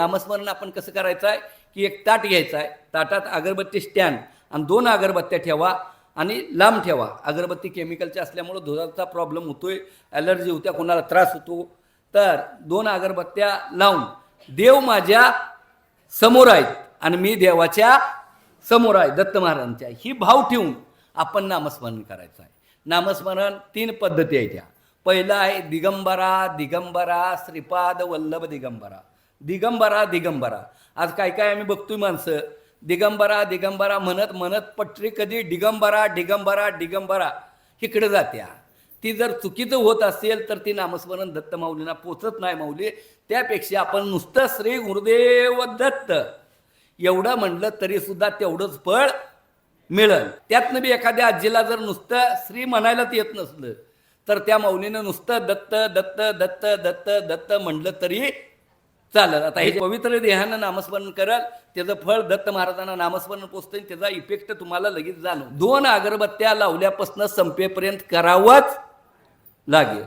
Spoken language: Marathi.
नामस्मरण आपण कसं करायचं आहे की एक ताट घ्यायचा आहे ताटात अगरबत्ती स्टँड आणि दोन अगरबत्त्या ठेवा आणि लांब ठेवा. अगरबत्ती केमिकलच्या असल्यामुळं धुराचा प्रॉब्लेम होतोय ॲलर्जी होत्या कोणाला त्रास होतो. तर दोन अगरबत्त्या लावून देव माझ्यासमोर आहेत आणि मी देवाच्या समोर आहे दत्त महाराजांच्या. ही भाव ठेवून आपण नामस्मरण करायचं आहे नामस्मरण तीन पद्धती आहेत त्या पहिलं आहे दिगंबरा दिगंबरा श्रीपाद वल्लभ दिगंबरा. दिगंबरा दिगंबरा. आज काय काय आम्ही बघतोय माणसं? दिगंबरा दिगंबरा म्हणत म्हणत पटरी कधी दिगंबरा दिगंबरा दिगंबरा इकडे जात्या. ती जर चुकीचं होत असेल तर ती नामस्मरण दत्त माऊलींना पोचत नाही माऊली. त्यापेक्षा आपण नुसतं श्री गुरुदेव दत्त. एवढं म्हणलं तरी सुद्धा तेवढंच फळ मिळेल. त्यातनं बी एखाद्या आजीला जर नुसतं श्री म्हणायलाच येत नसलं तर त्या माऊलीनं नुसतं दत्त दत्त दत्त दत्त दत्त म्हणलं तरी चालत आता हे पवित्र देहानं नामस्मरण कराल त्याचं फळ दत्त महाराजांना नामस्मरण पोचतं आणि त्याचा इफेक्ट तुम्हाला लगेच जाणव दोन अगरबत्त्या लावल्यापासून संपेपर्यंत करावंच लागेल.